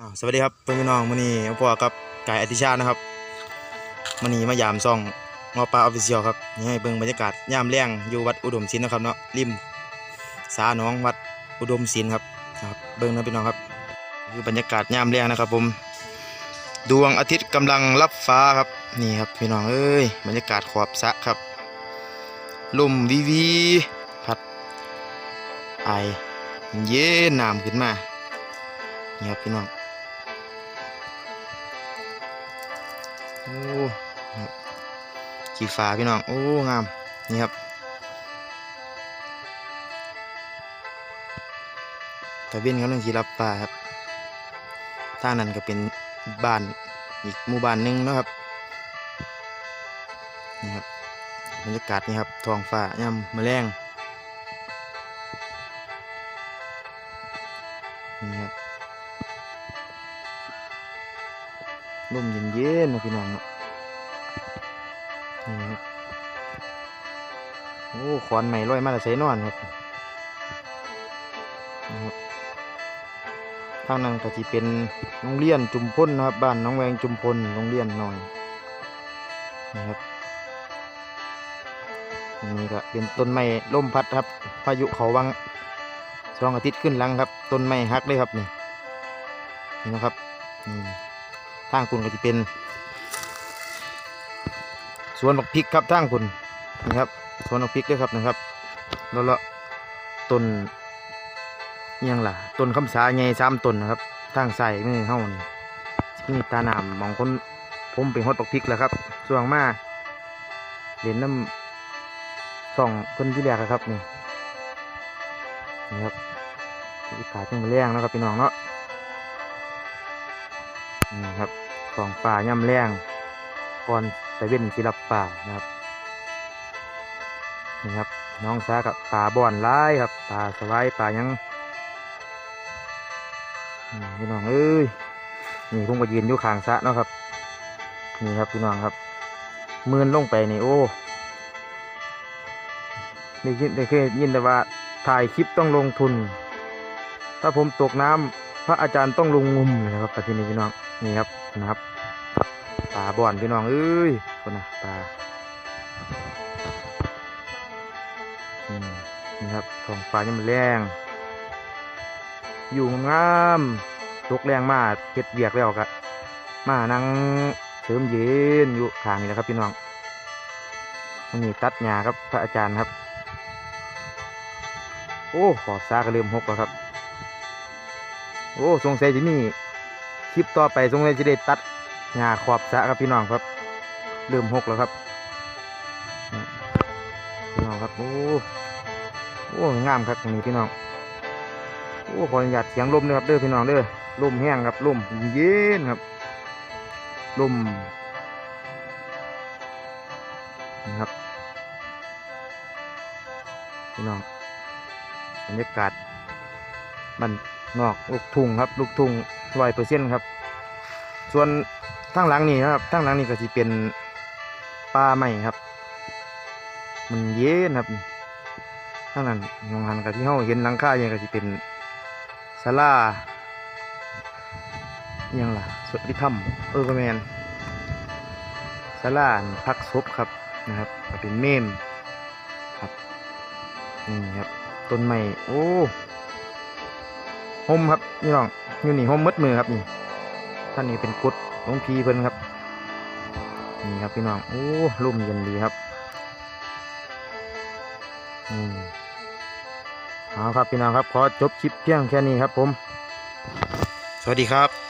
อ้าวสวัสดีครับเพื่อนพี่น้องมื้อนี้พ่อกับกายอธิชาตินะครับมื้อนี้มายามซ่องงอปลาออฟฟิเชียลครับนี่ให้เบิ่งบรรยากาศยามแรงอยู่วัดอุดมศิลป์นะครับเนาะริมสาหนองวัดอุดมศิลป์ครับครับเบิ่งนะพี่น้องครับ คือบรรยากาศยามแรงนะครับ ผม ดวงอาทิตย์กำลังรับฟ้าครับนี่ครับพี่น้องเอ้ยบรรยากาศขอบสะครับลมวีวีพัดไอเย็นน้ำขึ้นมานี่ครับพี่น้อง โอ้ขี่ฟ้าพี่น้อง โอ้ งาม นี่ครับตะเวนกำลังขี่รับปลาครับทางนั้นก็เป็นบ้านอีกหมู่บ้านหนึ่งนะครับ นี่ครับบรรยากาศนี่ครับท้องฟ้าย่ำแมลงนี่ครับ ลมเย็นๆนะพี่น้องเนาะนี่ครับโอ้ขอนใหม่ลอยมาแต่ใส่นอนครับนี่ครับทางนั้นก็จะเป็นโรงเรียนจุมพลนะครับบ้านน้องแวงจุมพลโรงเรียนหน่อยนี่ครับนี่ก็เป็นต้นไม้ล่มพัดครับ พายุเขาวังสองอาทิตย์ขึ้นหลังครับ ต้นไม้หักเลยครับนี่นี่นะครับนี่ ทางคุณก็จะเป็น สวนบักพริกครับทางคุณนี่ครับ สวนบักพริกด้วยครับนะครับ แล้วละต้นยังล่ะต้นคำสาใหญ่สามต้นนะครับทางใส่มือเฮานี่มีตาหนามมองคนผมเป็นฮดบักพริกแล้วครับส่วงมาเด่นน้ำส่องคนที่แรกอะครับนี่นี่ครับบรรยากาศจังมาแรงนะครับพี่น้องเนาะ นี่ครับของป่าย่ำแรงก่อนตะเว้นสิรับป่านะครับนี่ครับน้องซากับป่าบ่อนร้ายครับป่าสวายป่ายังนี่พี่น้องเอ้ยนี่ผมก็ยืนอยู่ข้างสะเนาะครับนี่ครับพี่น้องครับมือนลงไปนี่โอ้ได้ยินได้เคยยินแต่ว่าถ่ายคลิปต้องลงทุน ถ้าผมตกน้ำพระอาจารย์ต้องลงงุมนะครับปัจจุบันพี่น้อง นี่ครับนะครับปลาบ่อนพี่น้องเอ้ยคนนะปลาอืมนี่ครับทองฟ้ายังมันแรงอยู่งามตกแรงมากเก็ดเบียกแล้วกะมานั่งเสริมเย็นอยู่ข้างนี่นะครับ พี่น้องวันนี้ตัดหญ้าครับพระอาจารย์ครับ โอ้ขอบซากระเริ่มหกแล้วครับ โอ้สงสัยจะมี คลิปต่อไปสงสัยจะได้ตัดหญ้าขอบสะครับพี่น้องครับเริ่มหกแล้วครับพี่น้องครับโอ้โอ้งามครับนี้พี่น้องโอ้ขออนุญาตเสียงลมด้วยครับเด้อพี่น้องเด้อลมแห้งครับลมเย็นครับลมนะครับพี่น้องบรรยากาศมัน นอกลูกทุ่งครับ ลูกทุ่งร้อยเปอร์เซ็นต์ครับ ส่วนทางหลังนี่นะครับทางหลังนี่ก็จะเป็นป่าไม้ครับ มันเย็นครับทางนั้นมองหันกับที่เฮาเห็นหลังคาอย่างก็จะเป็นศาลาอิหยังล่ะสวดพิธรรมเออก็แมนศาลาพักศพครับนะครับก็เป็นเมมครับนี่ครับต้นไม้โอ้ ห่มครับนี่น้องอยู่นี่ห่มมืดมือครับนี่ท่านนี้เป็นกุดหลวงพีเพิ่นครับนี่ครับพี่น้องโอ้ร่มเย็นดีครับอืมเอาครับพี่น้องครับขอจบคลิปเพียงแค่นี้ครับผม สวัสดีครับ